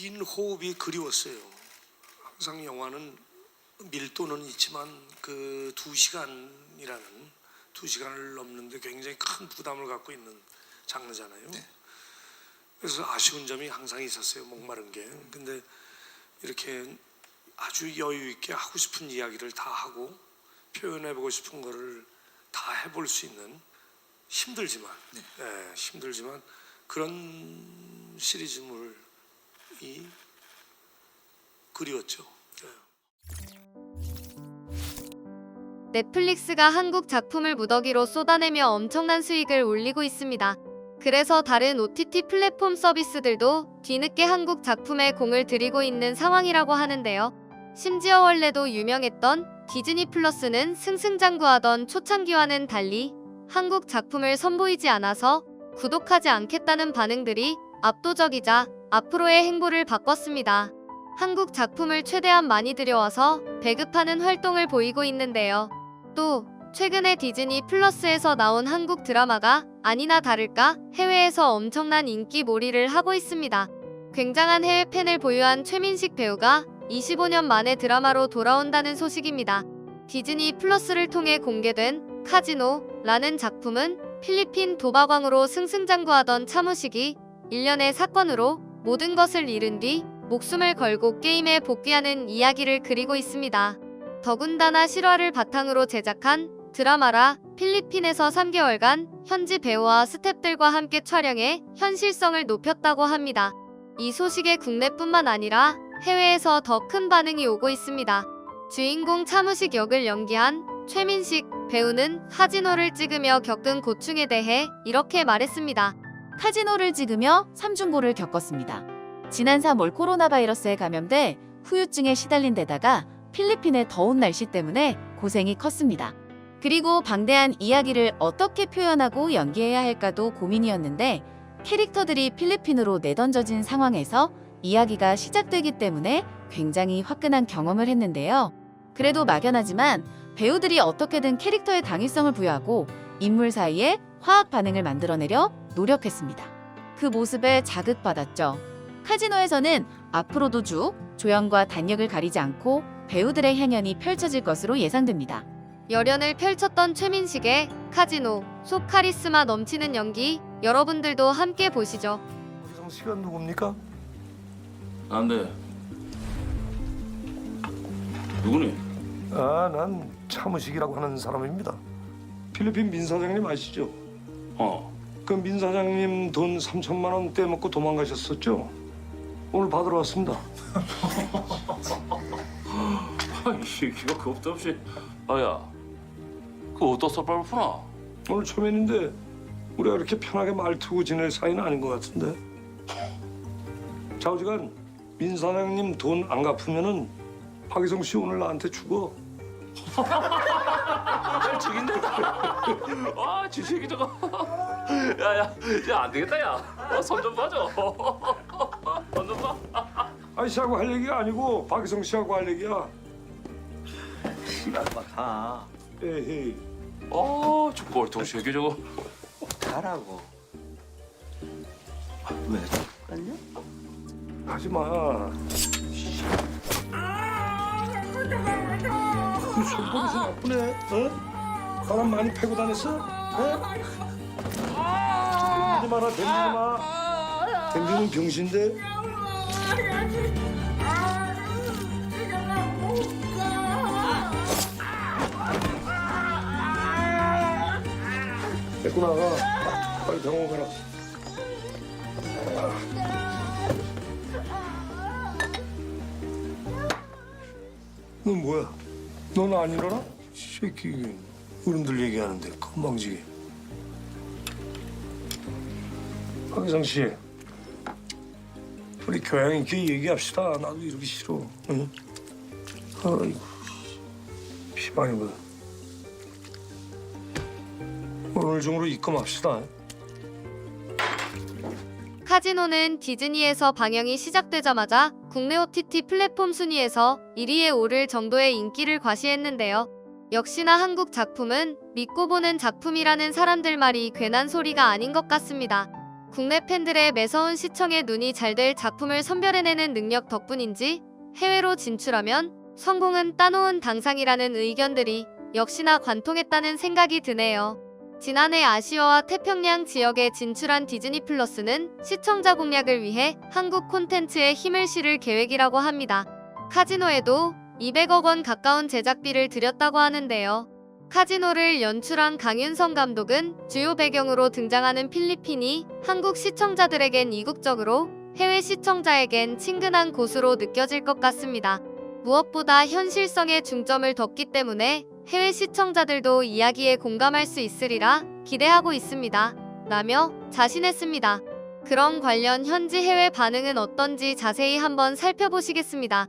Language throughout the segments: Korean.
긴 호흡이 그리웠어요. 항상 영화는 밀도는 있지만 그 두 시간이라는 두 시간을 넘는데 굉장히 큰 부담을 갖고 있는 장르잖아요. 그래서 아쉬운 점이 항상 있었어요. 목마른 게. 근데 이렇게 아주 여유 있게 하고 싶은 이야기를 다 하고 표현해 보고 싶은 거를 다 해볼 수 있는 힘들지만 예, 힘들지만 그런 시리즈물 이 그리웠죠. 예. 넷플릭스가 한국 작품을 무더기로 쏟아내며 엄청난 수익을 올리고 있습니다. 그래서 다른 OTT 플랫폼 서비스들도 뒤늦게 한국 작품에 공을 들이고 있는 상황이라고 하는데요. 심지어 원래도 유명했던 디즈니 플러스는 승승장구하던 초창기와는 달리 한국 작품을 선보이지 않아서 구독하지 않겠다는 반응들이 압도적이자 앞으로의 행보를 바꿨습니다. 한국 작품을 최대한 많이 들여와서 배급하는 활동을 보이고 있는데요. 또 최근에 디즈니 플러스에서 나온 한국 드라마가 아니나 다를까 해외에서 엄청난 인기 몰이를 하고 있습니다. 굉장한 해외 팬을 보유한 최민식 배우가 25년 만에 드라마로 돌아온다는 소식입니다. 디즈니 플러스를 통해 공개된 카지노라는 작품은 필리핀 도박왕으로 승승장구하던 차무식이 일련의 사건으로 모든 것을 잃은 뒤 목숨을 걸고 게임에 복귀하는 이야기를 그리고 있습니다. 더군다나 실화를 바탕으로 제작한 드라마라 필리핀에서 3개월간 현지 배우와 스탭들과 함께 촬영해 현실성을 높였다고 합니다. 이 소식에 국내뿐만 아니라 해외에서 더 큰 반응이 오고 있습니다. 주인공 차무식 역을 연기한 최민식 배우는 카지노를 찍으며 겪은 고충에 대해 이렇게 말했습니다. 카지노를 찍으며 삼중고를 겪었습니다. 지난 3월 코로나 바이러스에 감염돼 후유증에 시달린 데다가 필리핀의 더운 날씨 때문에 고생이 컸습니다. 그리고 방대한 이야기를 어떻게 표현하고 연기해야 할까도 고민이었는데 캐릭터들이 필리핀으로 내던져진 상황에서 이야기가 시작되기 때문에 굉장히 화끈한 경험을 했는데요. 그래도 막연하지만 배우들이 어떻게든 캐릭터의 당위성을 부여하고 인물 사이에 화학 반응을 만들어내려 노력했습니다. 그 모습에 자극받았죠. 카지노에서는 앞으로도 쭉 조연과 단역을 가리지 않고 배우들의 향연이 펼쳐질 것으로 예상됩니다. 열연을 펼쳤던 최민식의 카지노 속 카리스마 넘치는 연기 여러분들도 함께 보시죠. 박희성 씨가 누굽니까? 안돼. 누구니? 아, 난 차무식이라고 하는 사람입니다. 필리핀 민 사장님 아시죠? 어. 그 민 사장님 돈 3천만 원 떼먹고 도망가셨었죠? 오늘 받으러 왔습니다. 아이 새끼가 겁도 없이. 아야. 그 어디다 썰밥을 푸나? 오늘 초면인데 우리가 이렇게 편하게 말투고 지낼 사이는 아닌 것 같은데. 좌우지간 민 사장님 돈 안 갚으면은 박희성 씨 오늘 나한테 죽어. 아 죽인다. 아 지 새끼 저거. 야야, 야안 되겠다 야. 손좀 봐줘. 손좀 봐. 아이 씨하고 할 얘기가 아니고 박희성 씨하고 할 얘기야. 씨발 막 가. 에헤이. 아저 꼴통 새끼 저거. 가라고. 왜? 헷갈려? 하지 마. 그 손버릇이 나쁘네. 어? 바람 많이 패고 다녔어? 어? 덤비지 마라, 덤비지 마. 덤비면 병신데. 데리고 나가. 빨리 병원 가라. 넌 뭐야? 넌 안 일어나? 새끼 어른들 얘기하는데 건방지게 박희성 씨 우리 교양 있게 얘기합시다 나도 이러기 싫어 응? 아이고 피방이거든 오늘 중으로 입금합시다 카지노는 디즈니에서 방영이 시작되자마자 국내 OTT 플랫폼 순위에서 1위에 오를 정도의 인기를 과시했는데요. 역시나 한국 작품은 믿고 보는 작품이라는 사람들 말이 괜한 소리가 아닌 것 같습니다. 국내 팬들의 매서운 시청에 눈이 잘 될 작품을 선별해내는 능력 덕분인지 해외로 진출하면 성공은 따놓은 당상이라는 의견들이 역시나 관통했다는 생각이 드네요. 지난해 아시아와 태평양 지역에 진출한 디즈니 플러스는 시청자 공략을 위해 한국 콘텐츠에 힘을 실을 계획이라고 합니다. 카지노에도 200억 원 가까운 제작비를 들였다고 하는데요. 카지노를 연출한 강윤성 감독은 주요 배경으로 등장하는 필리핀이 한국 시청자들에겐 이국적으로 해외 시청자에겐 친근한 곳으로 느껴질 것 같습니다. 무엇보다 현실성에 중점을 뒀기 때문에 해외 시청자들도 이야기에 공감할 수 있으리라 기대하고 있습니다. 라며 자신했습니다. 그럼 관련 현지 해외 반응은 어떤지 자세히 한번 살펴보시겠습니다.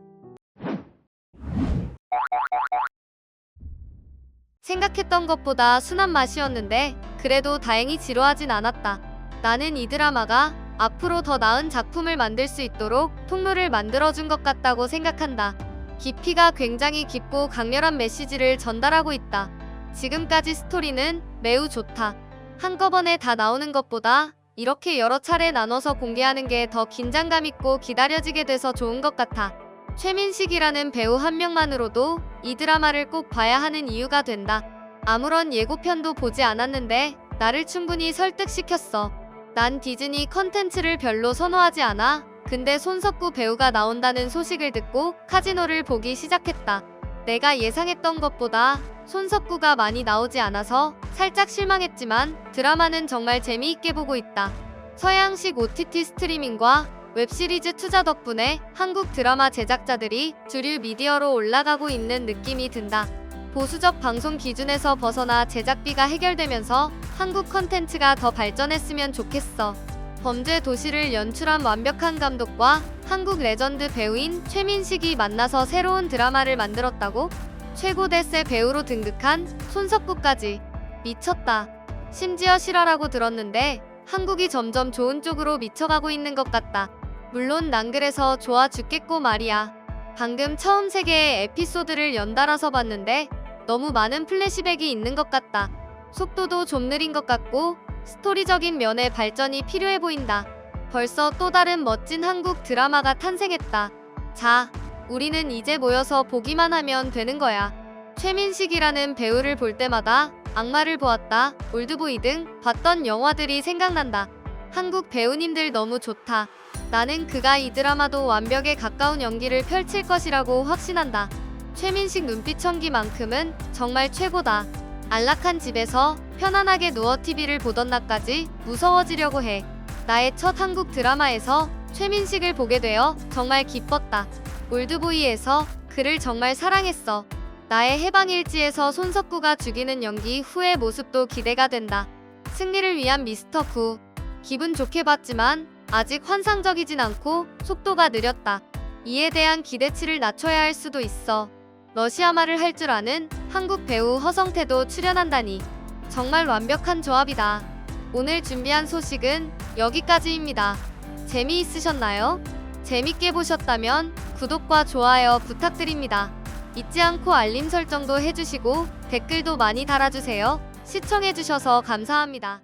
생각했던 것보다 순한 맛이었는데 그래도 다행히 지루하진 않았다. 나는 이 드라마가 앞으로 더 나은 작품을 만들 수 있도록 통로를 만들어준 것 같다고 생각한다. 깊이가 굉장히 깊고 강렬한 메시지를 전달하고 있다. 지금까지 스토리는 매우 좋다. 한꺼번에 다 나오는 것보다 이렇게 여러 차례 나눠서 공개하는 게 더 긴장감 있고 기다려지게 돼서 좋은 것 같아. 최민식이라는 배우 한 명만으로도 이 드라마를 꼭 봐야 하는 이유가 된다. 아무런 예고편도 보지 않았는데 나를 충분히 설득시켰어. 난 디즈니 컨텐츠를 별로 선호하지 않아. 근데 손석구 배우가 나온다는 소식을 듣고 카지노를 보기 시작했다. 내가 예상했던 것보다 손석구가 많이 나오지 않아서 살짝 실망했지만 드라마는 정말 재미있게 보고 있다. 서양식 OTT 스트리밍과 웹시리즈 투자 덕분에 한국 드라마 제작자들이 주류 미디어로 올라가고 있는 느낌이 든다. 보수적 방송 기준에서 벗어나 제작비가 해결되면서 한국 컨텐츠가 더 발전했으면 좋겠어. 범죄 도시를 연출한 완벽한 감독과 한국 레전드 배우인 최민식이 만나서 새로운 드라마를 만들었다고? 최고 대세 배우로 등극한 손석구까지 미쳤다. 심지어 실화라고 들었는데 한국이 점점 좋은 쪽으로 미쳐가고 있는 것 같다. 물론 난 그래서 좋아 죽겠고 말이야. 방금 처음 세 개의 에피소드를 연달아서 봤는데 너무 많은 플래시백이 있는 것 같다. 속도도 좀 느린 것 같고 스토리적인 면의 발전이 필요해 보인다. 벌써 또 다른 멋진 한국 드라마가 탄생했다. 자, 우리는 이제 모여서 보기만 하면 되는 거야. 최민식이라는 배우를 볼 때마다 악마를 보았다, 올드보이 등 봤던 영화들이 생각난다. 한국 배우님들 너무 좋다. 나는 그가 이 드라마도 완벽에 가까운 연기를 펼칠 것이라고 확신한다. 최민식 눈빛 천기만큼은 정말 최고다. 안락한 집에서 편안하게 누워 TV를 보던 나까지 무서워지려고 해. 나의 첫 한국 드라마에서 최민식을 보게 되어 정말 기뻤다. 올드보이에서 그를 정말 사랑했어. 나의 해방일지에서 손석구가 죽이는 연기 후의 모습도 기대가 된다. 승리를 위한 미스터 구. 기분 좋게 봤지만 아직 환상적이진 않고 속도가 느렸다. 이에 대한 기대치를 낮춰야 할 수도 있어. 러시아 말을 할 줄 아는 한국 배우 허성태도 출연한다니 정말 완벽한 조합이다. 오늘 준비한 소식은 여기까지입니다. 재미있으셨나요? 재밌게 보셨다면 구독과 좋아요 부탁드립니다. 잊지 않고 알림 설정도 해주시고 댓글도 많이 달아주세요. 시청해주셔서 감사합니다.